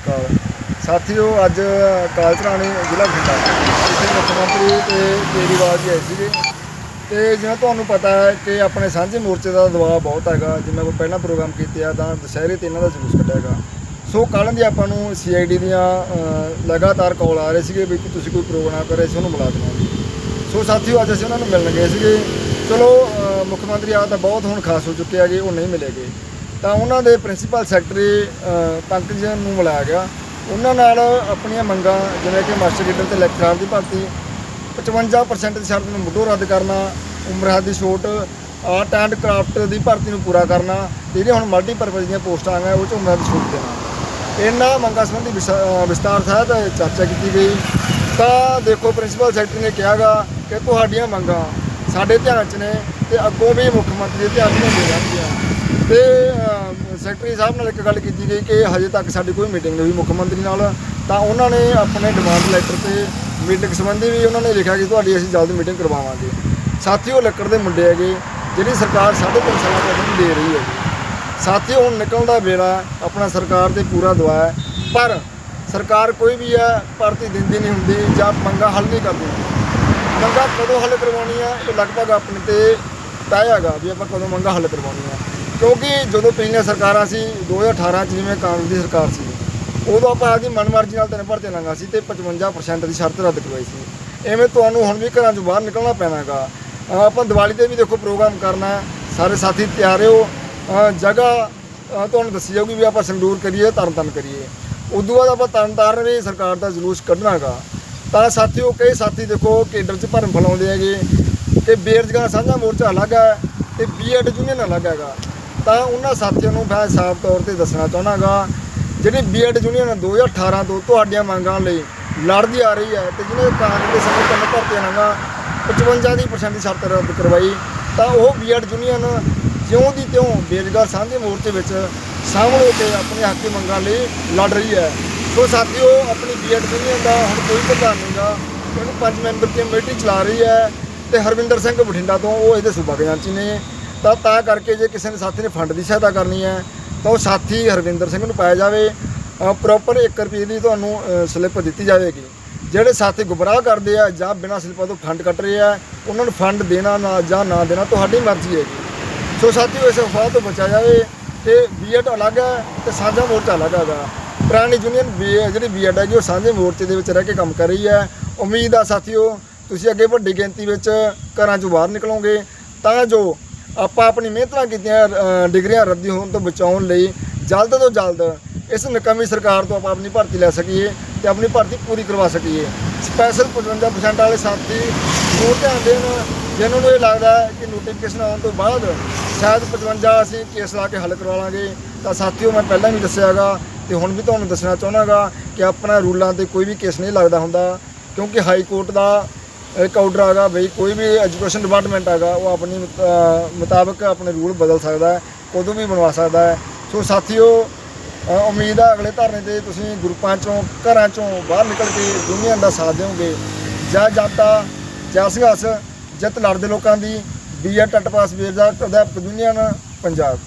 ਸ੍ਰੀ ਅਕਾਲ ਸਾਥੀਓ, ਅੱਜ ਕਾਲਚਰਾਣੀ ਜ਼ਿਲ੍ਹਾ ਬਠਿੰਡਾ ਇੱਥੇ ਮੁੱਖ ਮੰਤਰੀ ਤੇ ਕੇਜਰੀਵਾਲ ਜੀ ਆਏ ਸੀਗੇ। ਤੇ ਜਿਵੇਂ ਤੁਹਾਨੂੰ ਪਤਾ ਹੈ ਕਿ ਆਪਣੇ ਸਾਂਝੇ ਮੋਰਚੇ ਦਾ ਦਬਾਅ ਬਹੁਤ ਹੈਗਾ। ਜਿਵੇਂ ਕੋਈ ਪਹਿਲਾਂ ਪ੍ਰੋਗਰਾਮ ਕੀਤੇ ਆ, ਤਾਂ ਦੁਸਹਿਰੇ ਤੇ ਇਹਨਾਂ ਦਾ ਜਲੂਸ ਕੱਢਿਆ ਹੈਗਾ। ਸੋ ਕੱਲ੍ਹ ਦੀ ਆਪਾਂ ਨੂੰ ਸੀਆਈਡੀ ਦੀਆਂ ਲਗਾਤਾਰ ਕਾਲ ਆ ਰਹੇ ਸੀਗੇ ਵੀ ਤੁਸੀਂ ਕੋਈ ਪ੍ਰੋਗਰਾਮ ਕਰੇ ਸੀ, ਉਹਨੂੰ ਬੁਲਾ ਦੇਵਾਂਗੇ ਸੋ ਸਾਥੀਓ, ਅੱਜ ਅਸੀਂ ਉਹਨਾਂ ਨੂੰ ਮਿਲਣ ਗਏ ਸੀਗੇ। ਚਲੋ ਮੁੱਖ ਮੰਤਰੀ ਆ ਤਾਂ ਬਹੁਤ ਹੁਣ ਖਾਸ ਹੋ ਚੁੱਕੇ ਹੈਗੇ ਉਹ ਨਹੀਂ ਮਿਲੇਗੇ। ਤਾਂ ਉਹਨਾਂ ਦੇ ਪ੍ਰਿੰਸੀਪਲ ਸੈਕਟਰੀ ਪੰਕਜ ਨੂੰ ਬੁਲਾਇਆ ਗਿਆ। ਉਹਨਾਂ ਨਾਲ ਆਪਣੀਆਂ ਮੰਗਾਂ ਜਿਵੇਂ ਕਿ ਮਾਸਟਰ ਲੀਡਰ ਤੇ ਲੈਕਚਰਾਰ ਦੀ ਭਰਤੀ 55% ਦੀ ਸ਼ਰਤ ਨੂੰ ਮੁੱਢੋਂ ਰੱਦ ਕਰਨਾ ਉਮਰ ਹੱਦ ਦੀ ਛੋਟ ਆਰਟ ਐਂਡ ਕਰਾਫਟ ਦੀ ਭਰਤੀ ਨੂੰ ਪੂਰਾ ਕਰਨਾ ਤੇ ਜਿਹੜੀਆਂ ਹੁਣ ਮਲਟੀਪਰਪਜ਼ ਦੀਆਂ ਪੋਸਟਾਂ ਆ ਉਹ 'ਚ ਉਮਰ ਹੱਦ ਛੋਟ ਦੇਣਾ। ਇਹਨਾਂ ਮੰਗਾਂ ਸੰਬੰਧੀ ਵਿਸ- ਅ, ਵਿਸਤਾਰ ਸਹਿਤ ਚਰਚਾ ਕੀਤੀ ਗਈ। ਤਾਂ ਦੇਖੋ ਪ੍ਰਿੰਸੀਪਲ ਸੈਕਟਰੀ ਨੇ ਕਿਹਾਗਾ ਕਿ ਤੁਹਾਡੀਆਂ ਮੰਗਾਂ ਸਾਡੇ ਧਿਆਨ 'ਚ ਨੇ ਤੇ ਅੱਗੋਂ ਵੀ ਮੁੱਖ ਮੰਤਰੀ ਦੇ ਧਿਆਨ 'ਚ ਹੁੰਦੀਆਂ ਰਹਿਣਗੀਆਂ ਤੇ ਸੈਕਟਰੀ ਸਾਹਿਬ ਨਾਲ ਇੱਕ ਗੱਲ ਕੀਤੀ ਗਈ ਕਿ ਹਜੇ ਤੱਕ ਸਾਡੀ ਕੋਈ ਮੀਟਿੰਗ ਨਹੀਂ ਹੋਈ ਮੁੱਖ ਮੰਤਰੀ ਨਾਲ। ਤਾਂ ਉਹਨਾਂ ਨੇ ਆਪਣੇ ਡਿਮਾਂਡ ਲੈਟਰ ਤੇ ਮੀਟਿੰਗ ਸੰਬੰਧੀ ਵੀ ਉਹਨਾਂ ਨੇ ਲਿਖਿਆ ਕਿ ਤੁਹਾਡੀ ਅਸੀਂ ਜਲਦ ਮੀਟਿੰਗ ਕਰਵਾਵਾਂਗੇ। ਸਾਥੀਓ, ਲੱਕੜ ਦੇ ਮੁੰਡੇ ਹੈਗੇ, ਜਿਹੜੀ ਸਰਕਾਰ 3.5 ਸਾਲਾਂ ਤੋਂ ਨਹੀਂ ਦੇ ਰਹੀ ਹੈ। ਸਾਥੀਓ, ਹੁਣ ਨਿਕਲਣ ਦਾ ਵੇਲਾ, ਆਪਣਾ ਸਰਕਾਰ ਤੇ ਪੂਰਾ ਦਵਾ ਹੈ। ਪਰ ਸਰਕਾਰ ਕੋਈ ਵੀ ਹੈ, ਭਰਤੀ ਦਿੰਦੀ ਨਹੀਂ ਹੁੰਦੀ ਜਾਂ ਮੰਗਾਂ ਹੱਲ ਨਹੀਂ ਕਰਦੀ। ਮੰਗਾਂ ਕਦੋਂ ਹੱਲ ਕਰਵਾਉਣੀ ਹੈ ਇਹ ਲਗਭਗ ਆਪਣੇ ਤੇ ਤੈਅ ਹੈਗਾ ਵੀ ਆਪਾਂ ਕਦੋਂ ਮੰਗਾਂ ਹੱਲ ਕਰਵਾਉਣੀ ਹੈ ਕਿਉਂਕਿ ਜਦੋਂ ਪਿਛਲੀਆਂ ਸਰਕਾਰਾਂ ਸੀ 2018 ਚ ਜਿਵੇਂ ਕਾਂਗਰਸ ਦੀ ਸਰਕਾਰ ਸੀ, ਉਦੋਂ ਆਪਾਂ ਆਪਦੀ ਮਨਮਰਜ਼ੀ ਨਾਲ ਤਿੰਨ ਭਰਤੀ ਲੰਗਾ ਸੀ ਤੇ 55% ਦੀ ਸ਼ਰਤ ਰੱਦ ਕਰਵਾਈ ਸੀ। ਐਵੇਂ ਤੁਹਾਨੂੰ ਹੁਣ ਵੀ ਘਰਾਂ ਚੋਂ ਬਾਹਰ ਨਿਕਲਣਾ ਪੈਣਾਗਾ। ਆਪਾਂ ਦੀਵਾਲੀ ਤੇ ਵੀ ਦੇਖੋ ਪ੍ਰੋਗਰਾਮ ਕਰਨਾ ਸਾਰੇ ਸਾਥੀ ਤਿਆਰ ਹੋ ਜਗ੍ਹਾ ਤੁਹਾਨੂੰ ਦੱਸੀ ਜਾਊਗੀ ਵੀ ਆਪਾਂ ਸੰਗਰੂਰ ਕਰੀਏ ਤਰਨ ਤਾਰਨ ਕਰੀਏ। ਉਦੋਂ ਬਾਅਦ ਆਪਾਂ ਤਰਨ ਤਾਰਨ ਵੀ ਸਰਕਾਰ ਦਾ ਜਲੂਸ ਕੱਢਣਾਗਾ। ਤਾਂ ਸਾਥੀਓ, ਕਈ ਸਾਥੀ ਦੇਖੋ ਕੇਡਰ 'ਚ ਭਰਮ ਫਲਾਉਂਦੇ ਹੈਗੇ, ਕਿ ਬੇਰੁਜ਼ਗਾਰ ਸਾਂਝਾ ਮੋਰਚਾ ਅਲੱਗ ਹੈ ਤੇ ਬੀਐਡ ਯੂਨੀਅਨ ਅਲੱਗ ਹੈਗਾ। ਤਾਂ ਉਹਨਾਂ ਸਾਥੀਆਂ ਨੂੰ ਮੈਂ ਸਾਫ਼ ਤੌਰ ਤੇ ਦੱਸਣਾ ਚਾਹਨਾਗਾ, ਜਿਹੜੀ ਬੀਐਡ ਯੂਨੀਅਨ 2018 ਤੋਂ ਤੁਹਾਡੀਆਂ ਮੰਗਾਂ ਲਈ ਲੜਦੀ ਆ ਰਹੀ ਹੈ ਤੇ ਜਿਹਨੇ ਕਾਂਗਰਸ ਦੇ ਸਮੇਂ ਤਿੰਨ ਭਰਤੀਆਂ ਲੰਗਾ 55 ਦੀ percent ਦੀ ਸ਼ਰਤ ਰੱਦ ਕਰਵਾਈ, ਤਾਂ ਉਹ ਬੀਐਡ ਯੂਨੀਅਨ ਜਿਉਂ ਦੀ ਤਿਉਂ ਬੇਰੁਜ਼ਗਾਰ ਸਾਂਝੇ ਮੋਰਚੇ ਵਿੱਚ ਸ਼ਾਮਲ ਹੋ ਕੇ ਆਪਣੇ ਹੱਕੀ ਮੰਗਾਂ ਲਈ ਲੜ ਰਹੀ ਹੈ। ਸੋ ਸਾਥੀਓ, ਆਪਣੀ ਬੀਐਡ ਯੂਨੀਅਨ ਦਾ ਹੁਣ ਕੋਈ ਪ੍ਰਧਾਨ ਨਹੀਂਗਾ, ਕਿਉਂਕਿ ਪੰਜ ਮੈਂਬਰ ਦੀ ਕਮੇਟੀ ਚਲਾ ਰਹੀ ਹੈ ਤੇ ਹਰਵਿੰਦਰ ਸਿੰਘ ਬਠਿੰਡਾ ਤੋਂ ਉਹ ਇਹਦੇ ਸੂਬਾ ਖਜ਼ਾਨਚੀ ਨੇ। ਤਾਂ ਤਾਂ ਕਰਕੇ ਜੇ ਕਿਸੇ ਨੇ ਸਾਥੀ ਨੇ ਫੰਡ ਦੀ ਸਹਾਇਤਾ ਕਰਨੀ ਹੈ, ਤਾਂ ਉਹ ਸਾਥੀ ਹਰਵਿੰਦਰ ਸਿੰਘ ਨੂੰ ਪਾਇਆ ਜਾਵੇ ਪ੍ਰੋਪਰ 1 ਰੁਪਏ ਦੀ ਤੁਹਾਨੂੰ ਸਲਿੱਪ ਦਿੱਤੀ ਜਾਵੇਗੀ। ਜਿਹੜੇ ਸਾਥੀ ਗੁੰਮਰਾਹ ਕਰਦੇ ਆ ਜਾਂ ਬਿਨਾਂ ਸਲਿੱਪਾਂ ਤੋਂ ਫੰਡ ਕੱਟ ਰਹੇ ਆ, ਉਹਨਾਂ ਨੂੰ ਫੰਡ ਦੇਣਾ ਨਾ ਜਾਂ ਨਾ ਦੇਣਾ ਤੁਹਾਡੀ ਮਰਜ਼ੀ ਹੈਗੀ ਸੋ ਸਾਥੀਓ, ਇਸ ਅਫਵਾਹ ਤੋਂ ਬਚਿਆ ਜਾਵੇ ਕਿ ਬੀਐਡ ਅਲੱਗ ਹੈ ਤੇ ਸਾਂਝਾ ਮੋਰਚਾ ਅਲੱਗ ਹੈਗਾ। ਪੁਰਾਣੀ ਯੂਨੀਅਨ ਬੀ ਜਿਹੜੀ ਬੀਐਡ ਹੈਗੀ, ਉਹ ਸਾਂਝੇ ਮੋਰਚੇ ਦੇ ਵਿੱਚ ਰਹਿ ਕੇ ਕੰਮ ਕਰ ਰਹੀ ਹੈ। ਉਮੀਦ ਆ ਸਾਥੀਓ, ਤੁਸੀਂ ਅੱਗੇ ਵੱਡੀ ਗਿਣਤੀ ਵਿੱਚ ਘਰਾਂ ਚੋਂ ਬਾਹਰ ਨਿਕਲੋਗੇ, ਤਾਂ ਜੋ ਆਪਾਂ ਆਪਣੀ ਮਿਹਨਤਾਂ ਕੀਤੀਆਂ ਡਿਗਰੀਆਂ ਰੱਦੀ ਹੋਣ ਤੋਂ ਬਚਾਉਣ ਲਈ ਜਲਦ ਤੋਂ ਜਲਦ ਇਸ ਨਕਮੀ ਸਰਕਾਰ ਤੋਂ ਆਪਾਂ ਆਪਣੀ ਭਰਤੀ ਲੈ ਸਕੀਏ ਤੇ ਆਪਣੀ ਭਰਤੀ ਪੂਰੀ ਕਰਵਾ ਸਕੀਏ। ਸਪੈਸ਼ਲ 55% ਵਾਲੇ ਸਾਥੀ ਜ਼ਰੂਰ ਧਿਆਨ ਦੇਣ, ਜਿਨ੍ਹਾਂ ਨੂੰ ਇਹ ਲੱਗਦਾ ਹੈ ਕਿ ਨੋਟੀਫਿਕੇਸ਼ਨ ਆਉਣ ਤੋਂ ਬਾਅਦ ਸ਼ਾਇਦ 55 ਅਸੀਂ ਕੇਸ ਲਾ ਕੇ ਹੱਲ ਕਰਵਾ ਲਾਂਗੇ। ਤਾਂ ਸਾਥੀਓ, ਮੈਂ ਪਹਿਲਾਂ ਵੀ ਦੱਸਿਆਗਾ ਤੇ ਹੁਣ ਵੀ ਤੁਹਾਨੂੰ ਦੱਸਣਾ ਚਾਹੁੰਦਾਗਾ ਕਿ ਆਪਣਾ ਰੂਲਾਂ ਤੇ ਕੋਈ ਵੀ ਕੇਸ ਨਹੀਂ ਲੱਗਦਾ ਹੁੰਦਾ, ਕਿਉਂਕਿ ਹਾਈ ਕੋਰਟ ਦਾ ਇੱਕ ਆਰਡਰ ਆਗਾ ਬਈ ਕੋਈ ਵੀ ਐਜੂਕੇਸ਼ਨ ਡਿਪਾਰਟਮੈਂਟ ਹੈਗਾ ਉਹ ਆਪਣੀ ਮੁਤ- ਮੁਤਾਬਕ ਆਪਣੇ ਰੂਲ ਬਦਲ ਸਕਦਾ ਹੈ ਕਦੋਂ ਵੀ ਬਣਵਾ ਸਕਦਾ ਹੈ। ਸੋ ਸਾਥੀਓ ਅ, ਉਮੀਦ ਹੈ ਅਗਲੇ ਧਰਨੇ ਤੇ ਤੁਸੀਂ ਗਰੁੱਪਾਂ ਚੋਂ ਘਰਾਂ ਚੋਂ ਬਾਹਰ ਨਿਕਲ ਕੇ ਯੂਨੀਅਨ ਦਾ ਸਾਥ ਦਿਓਗੇ। ਜਾਂ ਜਾਤਾ ਜਾਂ ਸੰਘਰਸ਼ ਜਿੱਤ ਲੜਦੇ ਲੋਕਾਂ ਦੀ ਬੀਐਡ ਟੱਟ ਪਾਸ ਵੀਰ ਬੇਰਜ਼ਾ ਅਧਿਆਪਕ ਯੂਨੀਅਨ ਪੰਜਾਬ।